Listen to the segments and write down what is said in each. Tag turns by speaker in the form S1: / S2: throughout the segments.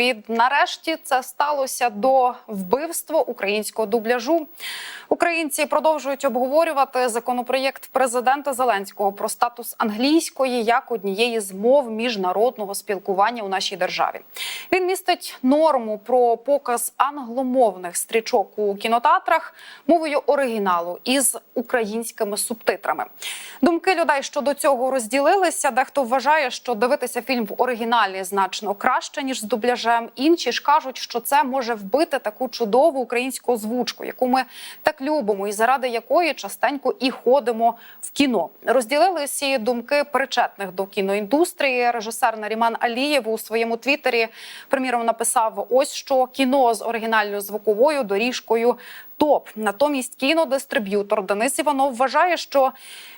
S1: від нарешті це сталося до вбивства українського дубляжу. Українці продовжують обговорювати законопроєкт президента Зеленського про статус англійської як однієї з мов міжнародного спілкування у нашій державі. Він містить норму про показ англомовних стрічок у кінотеатрах мовою оригіналу із українськими субтитрами. Думки людей щодо цього розділилися. Дехто вважає, що дивитися фільм в оригіналі значно краще ніж з дубляжем. Інші ж кажуть, що це може вбити таку чудову українську озвучку, яку ми так любимо, і заради якої частенько і ходимо в кіно. Розділилися всі думки причетних до кіноіндустрії. Режисер Наріман Алієв у своєму твіттері, приміром, написав: ось що кіно з оригінальною звуковою доріжкою. Топ натомість кінодистриб'ютор Денис Іванов вважає, що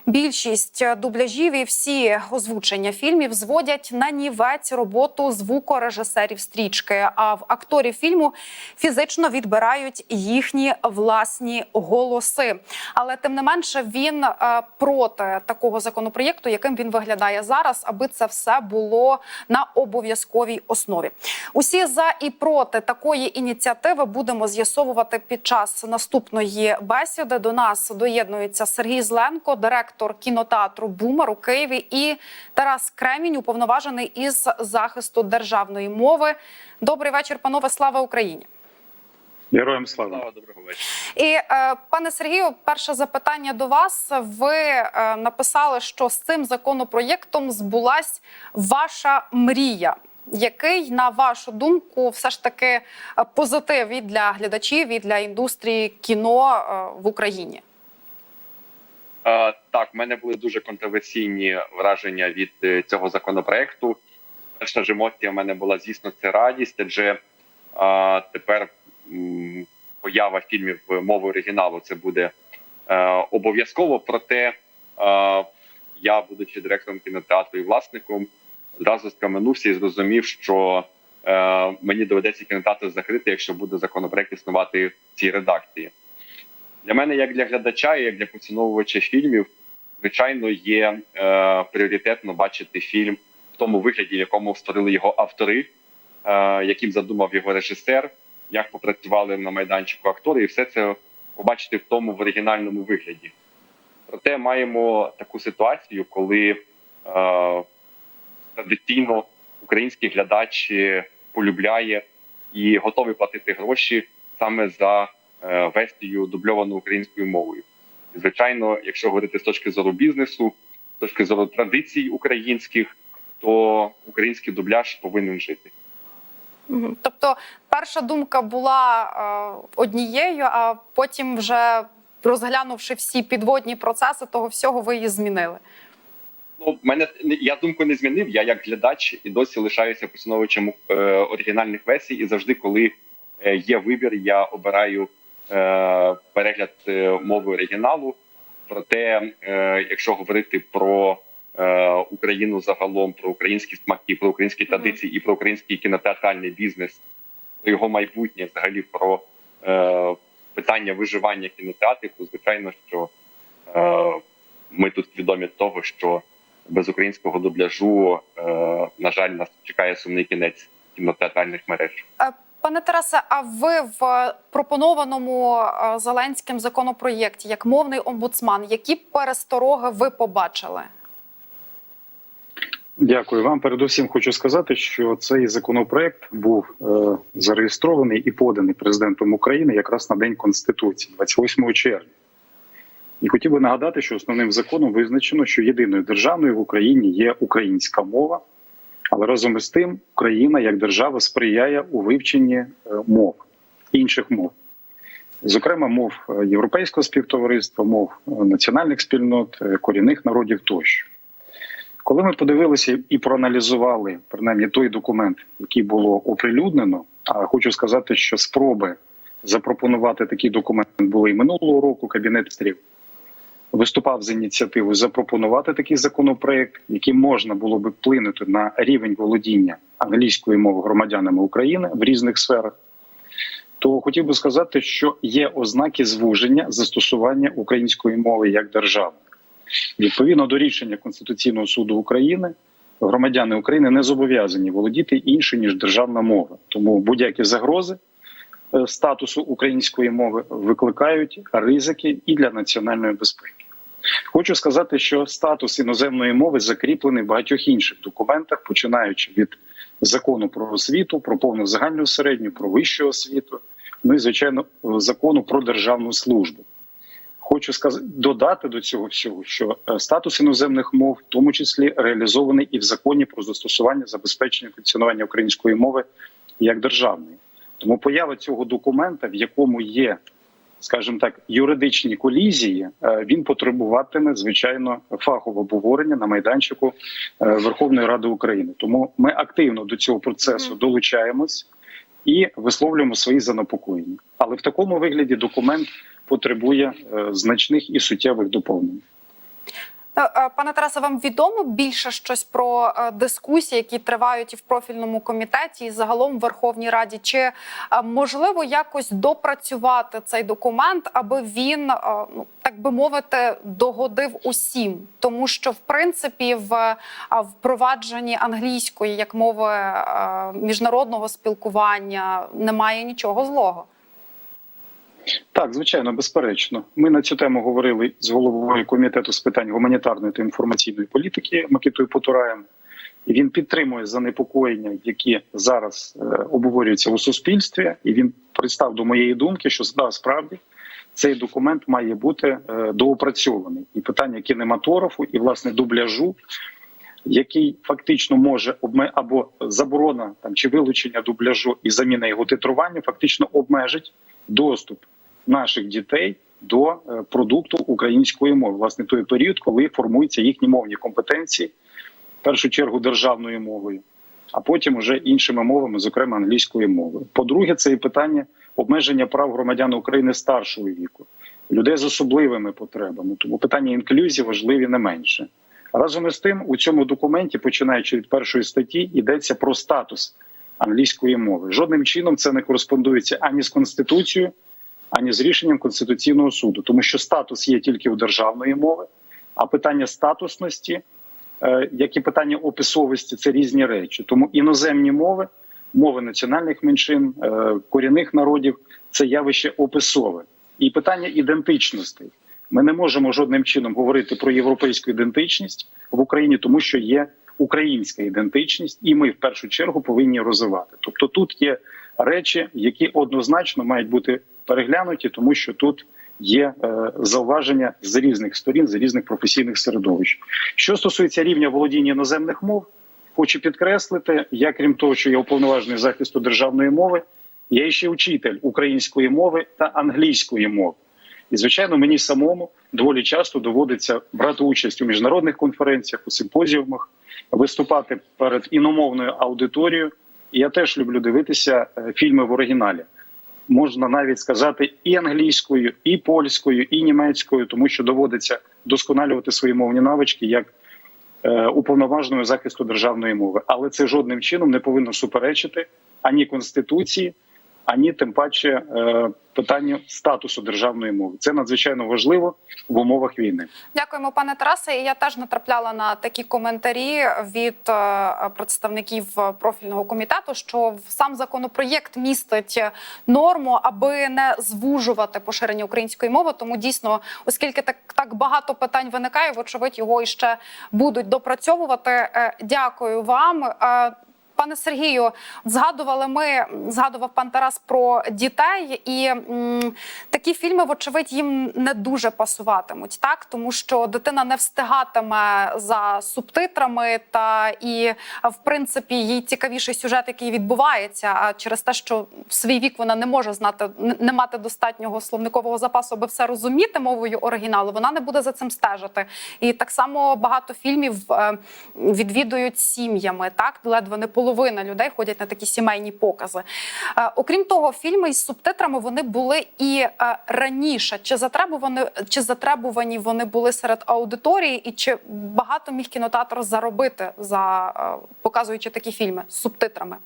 S1: більшість дубляжів і всі озвучення фільмів зводять на нівець роботу звукорежисерів стрічки. А в акторів фільму фізично відбирають їхні власні голоси. Але тим не менше він е, проти такого законопроєкту, яким він виглядає зараз, аби це все було на обов'язковій основі. Усі за і проти такої ініціативи будемо з'ясовувати під час наступної бесіди. До нас доєднується Сергій Зленко, директор кінотеатру Бумер у Києві, і Тарас Кремінь, уповноважений із захисту державної мови. Добрий вечір, панове. Слава Україні!
S2: Героям слава.
S3: Доброго вечора.
S1: І е, пане Сергію, перше запитання до вас. Ви е, написали, що з цим законопроєктом збулась ваша мрія. Який, на вашу думку, все ж таки е, позитив і для глядачів, і для індустрії кіно е, в Україні?
S3: Е, так, в мене були дуже контроверсійні враження від цього законопроекту. Перша ж емоція в мене була, звісно, це радість, адже е, тепер м, поява фільмів мовою оригіналу це буде е, обов'язково. Проте е, я, будучи директором кінотеатру і власником, одразу скаменувся і зрозумів, що е, мені доведеться кінотеатр закрити, якщо буде законопроект існувати в цій редакції. Для мене, як для глядача, і як для поціновувача фільмів, звичайно, є е, пріоритетно бачити фільм в тому вигляді, в якому створили його автори, е, яким задумав його режисер, як попрацювали на майданчику актори, і все це побачити в тому в оригінальному вигляді. Проте маємо таку ситуацію, коли е, традиційно український глядач е, полюбляє і готовий платити гроші саме за е, версію дубльовану українською мовою. Звичайно, якщо говорити з точки зору бізнесу, з точки зору традицій українських, то український дубляж повинен жити.
S1: Тобто, перша думка була е, однією, а потім, вже розглянувши всі підводні процеси, того всього ви її змінили.
S3: Ну, мене я думку не змінив. Я як глядач і досі лишаюся поціновувачем е, оригінальних версій, і завжди, коли е, є вибір, я обираю е, перегляд е, мови оригіналу. Проте, е, якщо говорити про е, Україну загалом, про українські смаки, про українські традиції і про український кінотеатральний бізнес, про його майбутнє, взагалі про е, питання виживання кінотеатрів, то звичайно, що е, ми тут свідомі того, що без українського дубляжу, е, на жаль, нас чекає сумний кінець кінотеатральних мереж.
S1: Е, Пане Тарасе, а ви в пропонованому е, Зеленським законопроєкті як мовний омбудсман, які перестороги ви побачили?
S2: Дякую вам. Передусім хочу сказати, що цей законопроект був е, зареєстрований і поданий президентом України якраз на день конституції, 28 червня. І хотів би нагадати, що основним законом визначено, що єдиною державною в Україні є українська мова, але разом із тим Україна як держава сприяє у вивченні е, мов інших мов, зокрема мов е, європейського співтовариства, мов е, національних спільнот, корінних народів тощо. Коли ми подивилися і проаналізували принаймні той документ, який було оприлюднено, а хочу сказати, що спроби запропонувати такий документ були і минулого року. Кабінет міністрів виступав з ініціативою запропонувати такий законопроект, яким можна було би вплинути на рівень володіння англійської мови громадянами України в різних сферах. То хотів би сказати, що є ознаки звуження застосування української мови як держави. Відповідно до рішення Конституційного суду України, громадяни України не зобов'язані володіти іншою ніж державна мова. Тому будь-які загрози е, статусу української мови викликають ризики і для національної безпеки. Хочу сказати, що статус іноземної мови закріплений в багатьох інших документах, починаючи від закону про освіту, про повну загальну середню, про вищу освіту, ну і звичайно закону про державну службу. Хочу сказати додати до цього всього, що е, статус іноземних мов, в тому числі, реалізований і в законі про застосування забезпечення функціонування української мови як державної. Тому поява цього документа, в якому є, скажімо так, юридичні колізії, е, він потребуватиме звичайно фахового обговорення на майданчику е, Верховної Ради України. Тому ми активно до цього процесу долучаємось і висловлюємо свої занепокоєння. Але в такому вигляді документ потребує е, значних і суттєвих доповнень.
S1: Е, Пане Тарасе, вам відомо більше щось про е, дискусії, які тривають і в профільному комітеті, і загалом в Верховній Раді? Чи е, можливо якось допрацювати цей документ, аби він, ну так би мовити, догодив усім? Тому що в принципі в впровадженні англійської як мови міжнародного спілкування немає нічого злого.
S2: Так, звичайно, безперечно. Ми на цю тему говорили з головою комітету з питань гуманітарної та інформаційної політики Микитою Потураєм. Він підтримує занепокоєння, які зараз е, обговорюються у суспільстві. І він пристав до моєї думки, що да, справді цей документ має бути е, доопрацьований. І питання кінематографу, і власне дубляжу, який фактично може обме або заборона там чи вилучення дубляжу і заміна його титрування, фактично обмежить доступ наших дітей до е, продукту української мови, власне, той період, коли формуються їхні мовні компетенції, в першу чергу державною мовою, а потім уже іншими мовами, зокрема англійською мовою. По-друге, це і питання обмеження прав громадян України старшого віку, людей з особливими потребами. Тому питання інклюзії важливі не менше. Разом із тим, у цьому документі, починаючи від першої статті, йдеться про статус англійської мови. Жодним чином це не кореспондується ані з конституцією, ані з рішенням конституційного суду, тому що статус є тільки у державної мови, а питання статусності, е, як і питання описовості, це різні речі. Тому іноземні мови, мови національних меншин, е, корінних народів це явище описове. І питання ідентичностей. Ми не можемо жодним чином говорити про європейську ідентичність в Україні, тому що є українська ідентичність, і ми в першу чергу повинні розвивати. Тобто тут є речі, які однозначно мають бути переглянуті, тому що тут є е, зауваження з різних сторін, з різних професійних середовищ. Що стосується рівня володіння іноземних мов, хочу підкреслити, я крім того, що я уповноважений захисту державної мови, я ще учитель української мови та англійської мови. І звичайно, мені самому доволі часто доводиться брати участь у міжнародних конференціях, у симпозіумах, виступати перед іномовною аудиторією. І я теж люблю дивитися е, фільми в оригіналі. Можна навіть сказати і англійською, і польською, і німецькою, тому що доводиться досконалювати свої мовні навички як е, уповноваженого захисту державної мови. Але це жодним чином не повинно суперечити ані конституції, ані тим паче е, питанню статусу державної мови. Це надзвичайно важливо в умовах війни.
S1: Дякуємо, пане Тарасе. І я теж натрапляла на такі коментарі від е, представників профільного комітету, що сам законопроєкт містить норму, аби не звужувати поширення української мови. Тому дійсно, оскільки так так багато питань виникає, вочевидь його іще будуть допрацьовувати. Е, Дякую вам. Пане Сергію, згадували ми, згадував пан Тарас про дітей, і м, такі фільми, вочевидь, їм не дуже пасуватимуть, так тому що дитина не встигатиме за субтитрами, та і в принципі їй цікавіший сюжет, який відбувається. А через те, що в свій вік вона не може знати, не- не мати достатнього словникового запасу, аби все розуміти мовою оригіналу, вона не буде за цим стежити. І так само багато фільмів е, відвідують сім'ями. Так ледве не половина людей ходять на такі сімейні покази. Е, Окрім того, фільми із субтитрами вони були і е, раніше. Чи затребувані, чи затребувані вони були серед аудиторії, і чи багато міг кінотеатр заробити за е, показуючи такі фільми з субтитрами?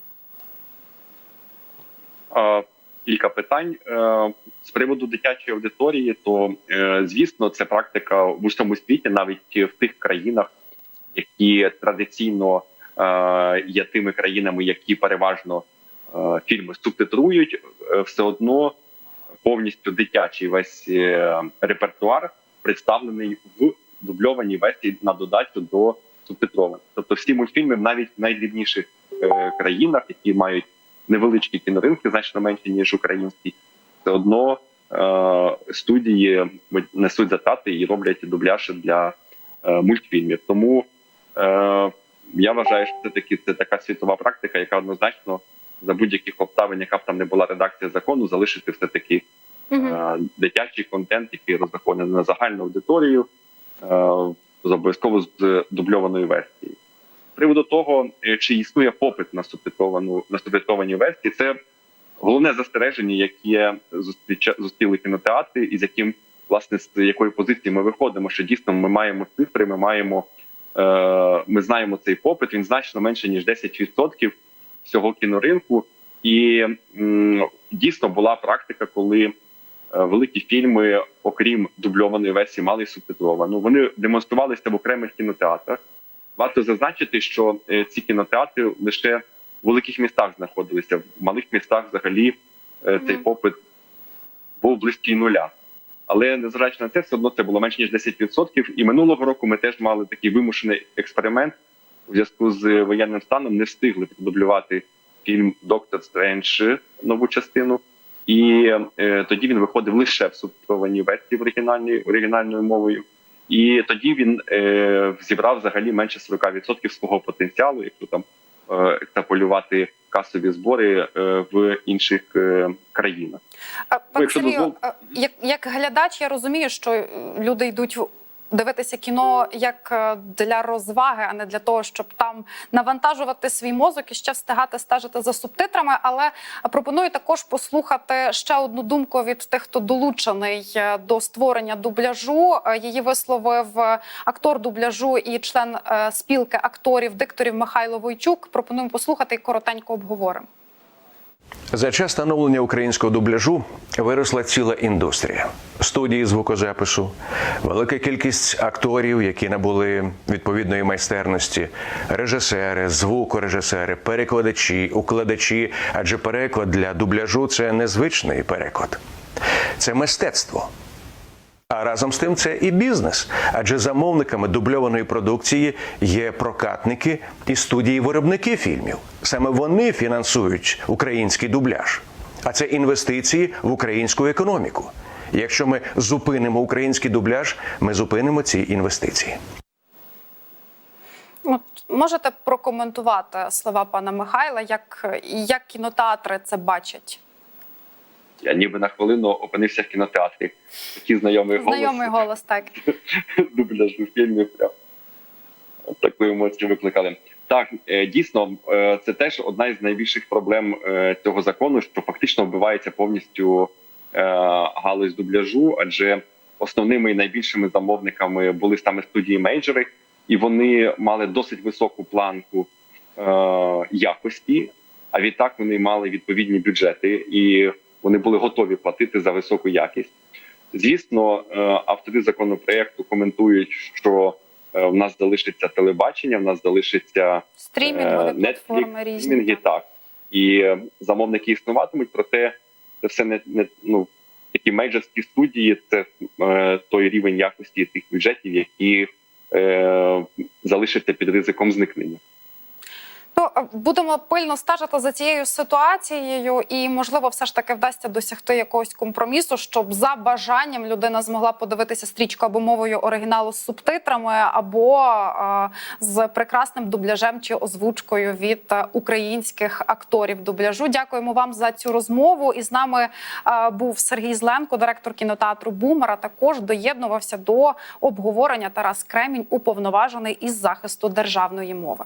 S3: Е, Кілька питань з приводу дитячої аудиторії, то звісно, це практика в усьому світі, навіть в тих країнах, які традиційно є тими країнами, які переважно е, фільми субтитрують, е, все одно повністю дитячий весь е, репертуар представлений в дубльованій версії на додачу до субтитрованих. Тобто всі мультфільми навіть в найдрібніших е, країнах, які мають невеличкі кіноринки, значно менші ніж українські, все одно е, студії несуть затрати і роблять дубляж для е, мультфільмів. Тому е, я вважаю, що це таки це така світова практика, яка однозначно за будь-яких обставин, яка б там не була редакція закону, залишити все таки
S1: Мгм.
S3: е, дитячий контент, який розрахований на загальну аудиторію, е, з обов'язково з дубльованою версією. З приводу того, е, чи існує попит на субтитровану на субтитровані версії, це головне застереження, яке зустріча зустріли кінотеатри, і з яким власне з якої позиції ми виходимо, що дійсно ми маємо цифри, ми маємо е, ми знаємо цей попит. Він значно менше ніж 10% всього кіноринку. І дійсно була практика, коли е, великі фільми, окрім дубльованої версії, мали й субтитровану. Вони демонструвалися в окремих кінотеатрах. Варто зазначити, що е, ці кінотеатри лише в великих містах знаходилися. В малих містах взагалі е, цей попит був близький нуля. Але незважаючи на це, все одно це було менше ніж 10%. І минулого року ми теж мали такий вимушений експеримент у зв'язку з воєнним станом. Не встигли продублювати фільм Доктор Стрендж нову частину. І е, тоді він виходив лише в субтитрованій версії в оригінальній оригінальною мовою. І тоді він е, зібрав взагалі менше 40% свого потенціалу, якщо там е, екстраполювати касові збори е, в інших е, країнах.
S1: А,
S3: якщо
S1: Сергію,
S3: дозвол-
S1: як, як глядач, я розумію, що е, люди йдуть дивитися кіно як е, для розваги, а не для того, щоб там навантажувати свій мозок і ще встигати стежити за субтитрами. Але пропоную також послухати ще одну думку від тих, хто долучений е, до створення дубляжу. Її висловив актор дубляжу і член спілки акторів дикторів Михайло Войчук. Пропонуємо послухати і коротенько обговоримо.
S4: За час становлення українського дубляжу виросла ціла індустрія студії звукозапису, велика кількість акторів, які набули відповідної майстерності, режисери, звукорежисери, перекладачі, укладачі. Адже переклад для дубляжу це незвичний переклад, це мистецтво. А разом з тим це і бізнес, адже замовниками дубльованої продукції є прокатники і студії-виробники фільмів. Саме вони фінансують український дубляж, а це інвестиції в українську економіку. Якщо ми зупинимо український дубляж, ми зупинимо ці інвестиції.
S1: От можете прокоментувати слова пана Михайла, як, як кінотеатри це бачать?
S3: Я ніби на хвилину опинився в кінотеатрі. Такий знайомий голос.
S1: Знайомий голос, так.
S3: дубляжу фільмів. Прям. Таку емоцію викликали. Так, е, дійсно, е, це теж одна із найбільших проблем е, цього закону, що фактично вбивається повністю галузь дубляжу, адже основними і найбільшими замовниками були саме студії мейджори, і вони мали досить високу планку якості. А відтак вони мали відповідні бюджети, і вони були готові платити за високу якість. Звісно, е, автори законопроекту коментують, що е, в нас залишиться телебачення, в нас залишиться Е,
S1: платформи різні.
S3: стрімінги, так. І замовники існуватимуть, проте це все не, не ну, такі мейджорські студії, це е, той рівень якості тих бюджетів, які е, залишаться під ризиком зникнення.
S1: Ну, е, будемо пильно стежити за цією ситуацією, і можливо, все ж таки вдасться досягти якогось компромісу, щоб за бажанням людина змогла подивитися стрічку або мовою оригіналу з субтитрами, або е, з прекрасним дубляжем чи озвучкою від е, українських акторів дубляжу. Дякуємо вам за цю розмову. І з нами е, був Сергій Зленко, директор кінотеатру Бумера. Також доєднувався до обговорення Тарас Кремінь, уповноважений із захисту державної мови.